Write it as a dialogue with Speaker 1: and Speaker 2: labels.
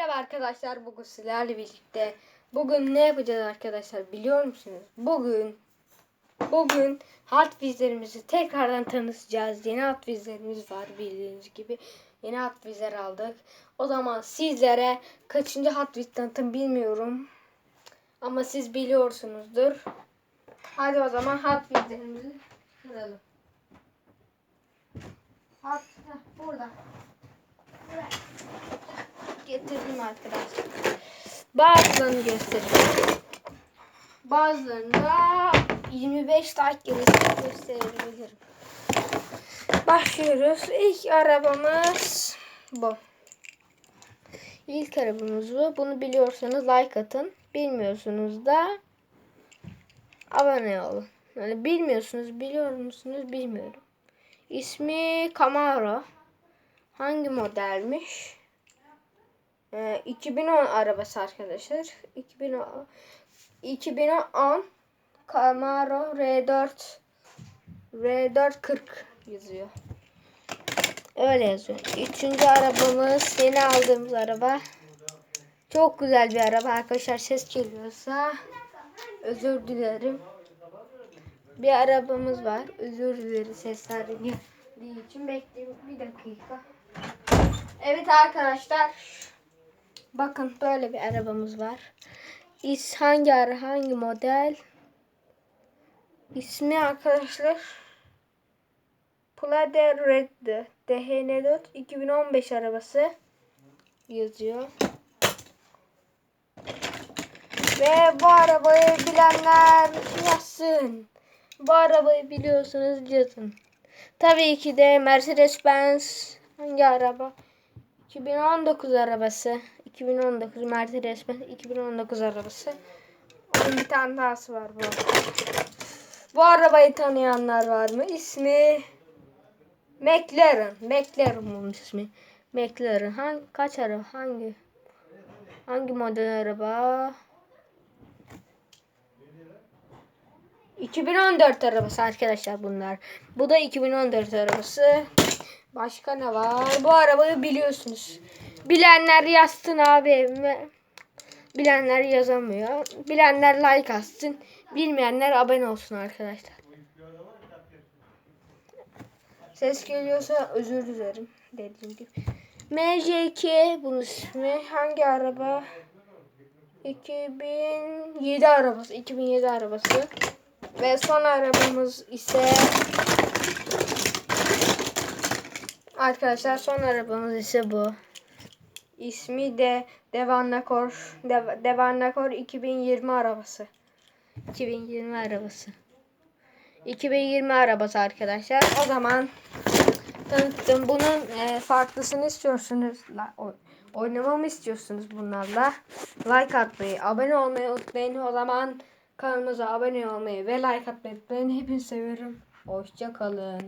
Speaker 1: Merhaba arkadaşlar bugün sizlerle birlikte bugün ne yapacağız arkadaşlar biliyor musunuz? Bugün bugün Hot Wheels'lerimizi tekrardan tanıtacağız. Yeni Hot Wheels'lerimiz var bildiğiniz gibi. Yeni Hot Wheels'ler aldık. O zaman sizlere kaçıncı Hot Wheels tanıtım bilmiyorum. Ama siz biliyorsunuzdur. Hadi o zaman Hot Wheels'lerimizi kıralım. Heh, burada. Buraya getirdim arkadaşlar. Bazılarını göstereceğim. Bazılarını da 25 like gelirse gösterebilirim. Başlıyoruz. İlk arabamız bu. İlk arabamız bu. Bunu biliyorsanız like atın. Bilmiyorsunuz da abone olun. Yani bilmiyorsunuz, biliyor musunuz bilmiyorum. İsmi Camaro. Hangi modelmiş? Ee, 2010 arabası arkadaşlar. 2010 2010 Camaro R4 R440 yazıyor. Öyle yazıyor. Üçüncü arabamız yeni aldığımız araba. Çok güzel bir araba arkadaşlar. Ses geliyorsa özür dilerim. Bir arabamız var. Özür dilerim sesler için. Bekleyin bir dakika. Evet arkadaşlar. Bakın böyle bir arabamız var. İs hangi ara hangi model? İsmi arkadaşlar Plade Red DHN4 2015 arabası yazıyor. Ve bu arabayı bilenler yazsın. Bu arabayı biliyorsunuz yazın. Tabii ki de Mercedes-Benz hangi araba? 2019 arabası. 2019 Mercedes-Benz 2019 arabası. Onun bir tane dahası var bu. Bu arabayı tanıyanlar var mı? İsmi McLaren. McLaren bunun ismi. McLaren. Hangi, kaç araba? Hangi? Hangi model araba? 2014 arabası arkadaşlar bunlar. Bu da 2014 arabası. Başka ne var? Bu arabayı biliyorsunuz. Bilenler yazsın abi. Bilenler yazamıyor. Bilenler like atsın. Bilmeyenler abone olsun arkadaşlar. Ses geliyorsa özür dilerim. Dediğim gibi. MC2 bunun ismi. Hangi araba? 2007 arabası. 2007 arabası. Ve son arabamız ise Arkadaşlar son arabamız ise bu. İsmi de Devannakor Dev, Devannakor 2020 arabası. 2020 arabası. 2020 arabası arkadaşlar. O zaman tanıttım. Bunun e, farklısını istiyorsunuz. Oynamamı istiyorsunuz bunlarla. Like atmayı, abone olmayı unutmayın. O zaman kanalımıza abone olmayı ve like atmayı unutmayın. Hepinizi seviyorum. Hoşça kalın.